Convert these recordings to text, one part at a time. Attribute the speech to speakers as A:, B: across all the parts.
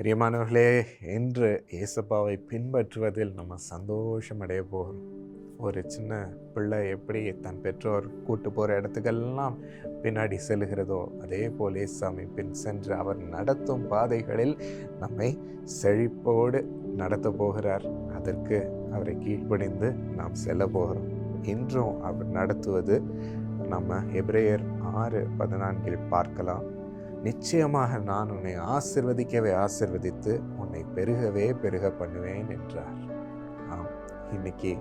A: பிரியமானவர்களே என்று இயேசப்பாவை பின்பற்றுவதில் நம்ம சந்தோஷம் அடைய போகிறோம். ஒரு சின்ன பிள்ளை எப்படி தன் பெற்றோர் கூட்டு போகிற இடத்துக்கெல்லாம் பின்னாடி செல்கிறதோ அதே போல் இயேசாமி பின் சென்று அவர் நடத்தும் பாதைகளில் நம்மை செழிப்போடு நடத்த போகிறார். அதற்கு அவரை கீழ்ப்படிந்து நாம் செல்ல போகிறோம். இன்றும் அவர் நடத்துவது நம்ம எப்ரேயர் ஆறு பதினான்கில் பார்க்கலாம். நிச்சயமாக நான் உன்னை ஆசிர்வதிக்கவே ஆசிர்வதித்து உன்னை பெருகவே பெருக பண்ணுவேன் என்றார். ஆம் இன்னைக்கு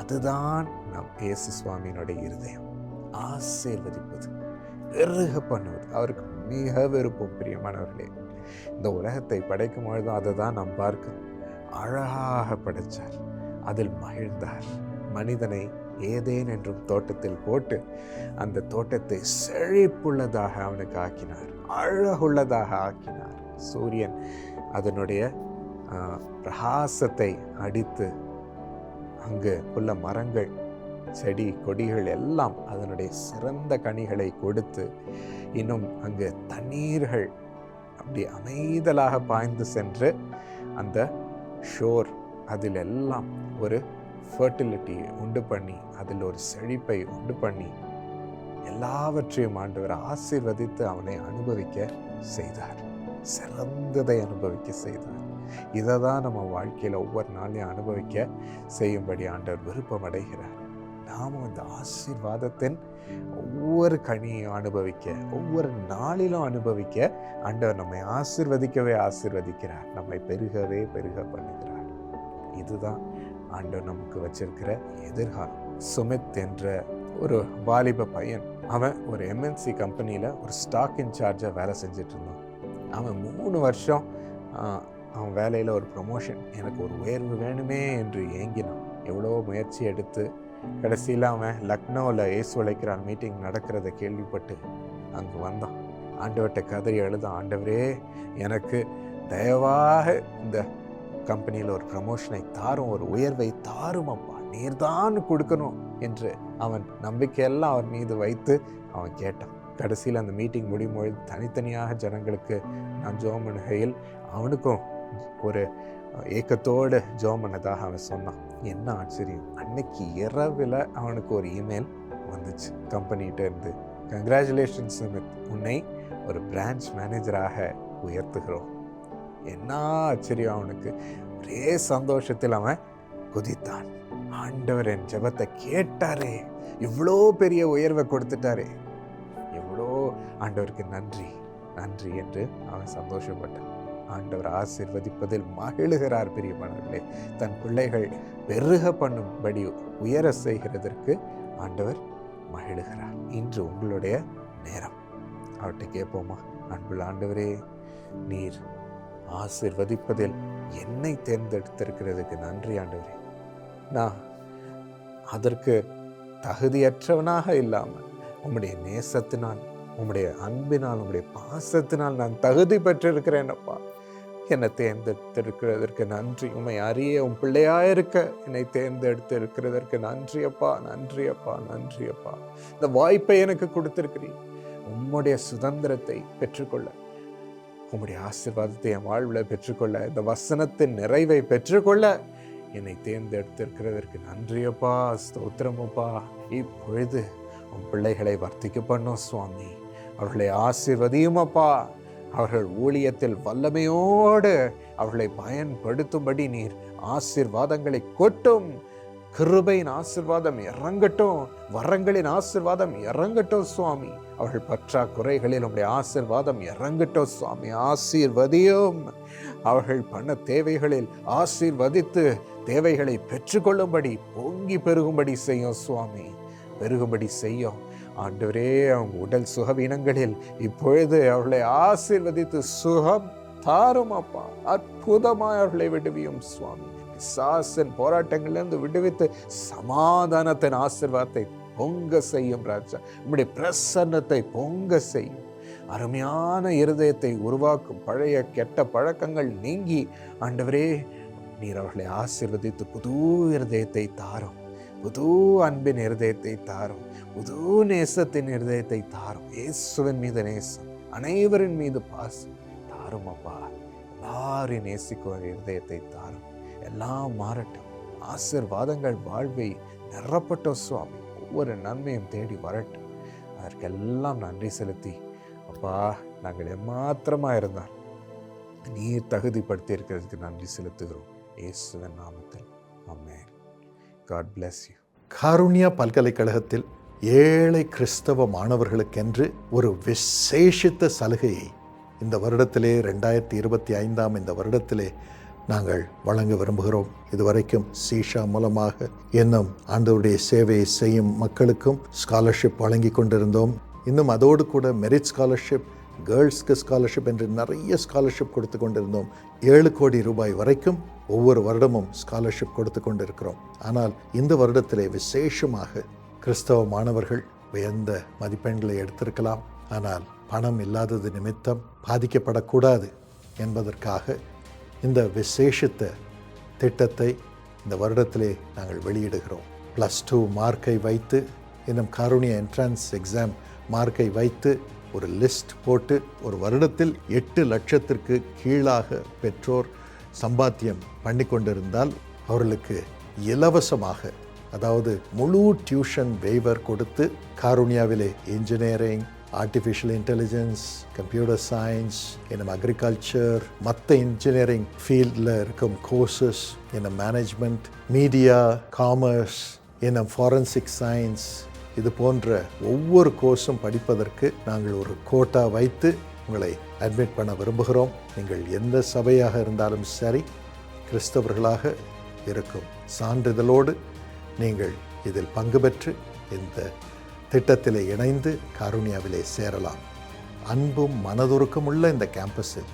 A: அதுதான் நம் இயேசு சுவாமியினுடைய இருதயம். ஆசீர்வதிப்பது பெருக பண்ணுவது. அவருக்கு மிக விருப்பம் பிரியமானவர்களே இந்த உலகத்தை படைக்கும் பொழுதும் அதை தான் நாம் பார்க்கிறோம். அழகாக படைத்தார் அதில் மகிழ்ந்தார். மனிதனை ஏதேன் என்றும் தோட்டத்தில் போட்டு அந்த தோட்டத்தை செழிப்புள்ளதாக அவனுக்கு ஆக்கினார். அழகுள்ளதாக ஆக்கினார். சூரியன் அதனுடைய பிரகாசத்தை அடித்து அங்கு உள்ள மரங்கள் செடி கொடிகள் எல்லாம் அதனுடைய சிறந்த கனிகளை கொடுத்து இன்னும் அங்கு தண்ணீர்கள் அப்படி அமைதலாக பாய்ந்து சென்று அந்த ஷோர் அதில் எல்லாம் ஒரு ஃபர்டிலிட்டியை உண்டு பண்ணி அதில் ஒரு செழிப்பை உண்டு பண்ணி எல்லாவற்றையும் ஆண்டவர் ஆசீர்வதித்து அவனை அனுபவிக்க செய்தார். சிறந்ததை அனுபவிக்க செய்தார். இதை தான் நம்ம வாழ்க்கையில் ஒவ்வொரு நாளையும் அனுபவிக்க செய்யும்படி ஆண்டவர் விருப்பம் அடைகிறார் நாமும் இந்த ஆசீர்வாதத்தின் ஒவ்வொரு கனியையும் அனுபவிக்க ஒவ்வொரு நாளிலும் அனுபவிக்க ஆண்டவர் நம்மை ஆசிர்வதிக்கவே ஆசிர்வதிக்கிறார். நம்மை பெருகவே பெருக பண்ணுகிறார். இதுதான் ஆண்டவர் நமக்கு வச்சிருக்கிற எதிர்காலம். சுமித் என்ற ஒரு வாலிப பையன் அவன் ஒரு எம்என்சி கம்பெனியில் ஒரு ஸ்டாக் இன்சார்ஜாக வேலை செஞ்சுட்டு இருந்தான் அவன் மூணு வருஷம் அவன் வேலையில் ஒரு ப்ரொமோஷன் எனக்கு ஒரு உயர்வு வேணுமே என்று ஏங்கினான். எவ்வளோ முயற்சி எடுத்து கடைசியில் அவன் லக்னோவில் ஏசு உழைக்கிறான் மீட்டிங் நடக்கிறத கேள்விப்பட்டு அங்கே வந்தான். ஆண்டவர்கிட்ட கதறி எழுதான் ஆண்டவரே எனக்கு தயவாக இந்த கம்பெனியில் ஒரு ப்ரமோஷனை தாரும் ஒரு உயர்வை தாரும் அப்பா. நீர்தான் கொடுக்கணும் என்று அவன் நம்பிக்கையெல்லாம் அவன் மீது வைத்து அவன் கேட்டான். கடைசியில் அந்த மீட்டிங் முடியும் பொழுது தனித்தனியாக ஜனங்களுக்கு நான் ஜோம் பண்ணுகையில் அவனுக்கும் ஒரு ஏக்கத்தோடு ஜோம் பண்ணதாக அவன் சொன்னான். என்ன ஆச்சரியம். அன்னைக்கு இரவில் அவனுக்கு ஒரு இமெயில் வந்துச்சு. கம்பெனிகிட்ட இருந்து கங்க்ராச்சுலேஷன்ஸ் உன்னை ஒரு பிரான்ச் மேனேஜராக உயர்த்துகிறோம். என்ன ஆச்சரியம் அவனுக்கு. ஒரே சந்தோஷத்தில் அவன் குதித்தான். ஆண்டவர் என் ஜபத்தை கேட்டாரே. இவ்வளோ பெரிய உயர்வை கொடுத்துட்டாரே. எவ்வளோ ஆண்டவருக்கு நன்றி. நன்றி என்று அவன் சந்தோஷப்பட்டான். ஆண்டவர் ஆசிர்வதிப்பதில் மகிழுகிறார் பிரியமானவர்களே. தன் பிள்ளைகள் பெருக பண்ணும்படி உயர செய்கிறதற்கு ஆண்டவர் மகிழுகிறார். இன்று உங்களுடைய நேரம். அவர்கிட்ட கேட்போமா? அன்புள்ள ஆண்டவரே நீர் ஆசிர்வதிப்பதில் என்னை தேர்ந்தெடுத்திருக்கிறதுக்கு நன்றி ஆண்டவரே. நான் அதற்கு தகுதியற்றவனாக இல்லாமல் உம்முடைய நேசத்தினால் உம்முடைய அன்பினால் உம்முடைய பாசத்தினால் நான் தகுதி பெற்றிருக்கிறேனப்பா என்னை தேர்ந்தெடுத்திருக்கிறதற்கு நன்றி. உண்மை அறிய உன் பிள்ளையாக இருக்க என்னை தேர்ந்தெடுத்து இருக்கிறதற்கு நன்றி அப்பா. நன்றி அப்பா. நன்றி அப்பா. இந்த வாய்ப்பை எனக்கு கொடுத்திருக்கிறீ உம்முடைய சுதந்திரத்தை பெற்றுக்கொள்ள உம்முடைய ஆசிர்வாதத்தை என் வாழ்வில் பெற்றுக்கொள்ள இந்த வசனத்தின் நிறைவை பெற்றுக்கொள்ள என்னை தேர்ந்தெடுத்திருக்கிறதற்கு நன்றியப்பா ஸ்தோத்திரமப்பா. இப்பொழுது உன் பிள்ளைகளை வர்த்திக்க பண்ணும் சுவாமி. அவர்களை ஆசிர்வதியும் அப்பா. அவர்கள் ஊழியத்தில் வல்லமையோடு அவர்களை பயன்படுத்தும்படி நீர் ஆசிர்வாதங்களை கொட்டும். கிருபையின் ஆசிர்வாதம் இறங்கட்டும் வரங்களின் ஆசிர்வாதம் இறங்கட்டும் சுவாமி. அவர்கள் பற்றாக்குறைகளில் உடைய ஆசிர்வாதம் இறங்கட்டும் சுவாமி ஆசீர்வதியும். அவர்கள் பண்ண தேவைகளில் ஆசீர்வதித்து தேவைகளை பெற்றுக்கொள்ளும்படி பொங்கி பெருகும்படி செய்யும் சுவாமி. பெருகும்படி செய்யும். ஆண்டவரே அவங்க உடல் சுகவீனங்களில் இப்பொழுது அவர்களை ஆசீர்வதித்து சுகம் தாரும் அப்பா அற்புதமாய் அவர்களை விடுவியும் சுவாமி. சாசன் போராட்டங்களிலிருந்து விடுவித்து சமாதானத்தின் ஆசிர்வாதத்தை பொங்க செய்யும் ராஜா. உம்முடைய பிரசன்னத்தை பொங்க செய்யும். அருமையான இருதயத்தை உருவாக்கும் பழைய கெட்ட பழக்கங்கள் நீங்கி ஆண்டவரே நீர் அவர்களை ஆசிர்வதித்து புது இருதயத்தை தாரும். புது அன்பின் இருதயத்தை தாரும். புது நேசத்தின் இருதயத்தை தாரும். இயேசுவின் மீது நேசம் அனைவரின் மீது பாசம் தாரும் அப்பா எல்லாரையும் நேசிக்கும் ஒரு இருதயத்தை தாரும். எல்லாம் மாறட்டும். ஆசிர்வாதங்கள் வாழ்வை நிறப்பட்ட சுவாமி. ஒவ்வொரு நன்மையும் தேடி வரட்டும். அதற்கெல்லாம் நன்றி செலுத்தி. அப்பா நாங்கள் எம்மாத்திரமாக இருந்தால் நீர் தகுதிப்படுத்தி இருக்கிறதுக்கு நன்றி செலுத்துகிறோம். இயேசுவன் நாமத்தில். அம்மே காட் பிளஸ் யூ
B: காருண்யா பல்கலைக்கழகத்தில் ஏழை கிறிஸ்தவ மாணவர்களுக்கென்று ஒரு விசேஷித்த சலுகையை இந்த வருடத்திலே ரெண்டாயிரத்தி இருபத்தி ஐந்தாம் இந்த வருடத்திலே நாங்கள் வழங்க விரும்புகிறோம். இதுவரைக்கும் சீஷா மூலமாக இன்னும் ஆண்டவருடைய சேவையை செய்யும் மக்களுக்கும் ஸ்காலர்ஷிப் வழங்கி கொண்டிருந்தோம். இன்னும் அதோடு கூட மெரிட் ஸ்காலர்ஷிப் கேர்ள்ஸ்க்கு ஸ்காலர்ஷிப் என்று நிறைய ஸ்காலர்ஷிப் கொடுத்து கொண்டிருந்தோம். ஏழு கோடி ரூபாய் வரைக்கும் ஒவ்வொரு வருடமும் ஸ்காலர்ஷிப் கொடுத்து கொண்டிருக்கிறோம். ஆனால் இந்த வருடத்திலே விசேஷமாக கிறிஸ்தவ மாணவர்கள் உயர்ந்த மதிப்பெண்களை எடுத்திருக்கலாம். ஆனால் பணம் இல்லாதது நிமித்தம் பாதிக்கப்படக்கூடாது என்பதற்காக இந்த விசேஷித்த திட்டத்தை இந்த வருடத்திலே நாங்கள் வெளியிடுகிறோம். ப்ளஸ் டூ மார்க்கை வைத்து இன்னும் காருணிய என்ட்ரன்ஸ் எக்ஸாம் மார்க்கை வைத்து ஒரு லிஸ்ட் போட்டு ஒரு வருடத்தில் எட்டு லட்சத்திற்கு கீழாக பெற்றோர் சம்பாத்தியம் பண்ணி கொண்டிருந்தால் அவர்களுக்கு இலவசமாக அதாவது முழு டியூஷன் வேவர் கொடுத்து காருண்யாவிலே engineering artificial intelligence computer science இன்னும் அக்ரிகல்ச்சர் மற்ற இன்ஜினியரிங் ஃபீல்டில் இருக்கும் கோர்சஸ் இன்னும் மேனேஜ்மெண்ட் மீடியா காமர்ஸ் இன்னும் ஃபாரன்சிக் சயின்ஸ் இது போன்ற ஒவ்வொரு கோர்ஸும் படிப்பதற்கு நாங்கள் ஒரு கோட்டா வைத்து உங்களை அட்மிட் பண்ண விரும்புகிறோம். நீங்கள் எந்த சபையாக இருந்தாலும் சரி கிறிஸ்தவர்களாக இருக்கும் சான்றிதழோடு நீங்கள் இதில் பங்கு பெற்று இந்த திட்டத்திலே இணைந்து காருண்யாவிலே சேரலாம். அன்பும் மனதுருக்கம் உள்ள இந்த கேம்பஸில்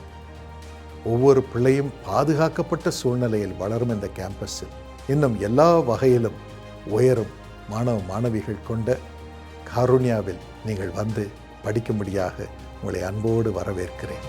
B: ஒவ்வொரு பிள்ளையும் பாதுகாக்கப்பட்ட சூழ்நிலையில் வளரும் இந்த கேம்பஸில் இன்னும் எல்லா வகையிலும் உயரும் மாணவ மாணவிகள் கொண்ட காருண்யாவில் நீங்கள் வந்து படிக்கும்படியாக உங்களை அன்போடு வரவேற்கிறேன்.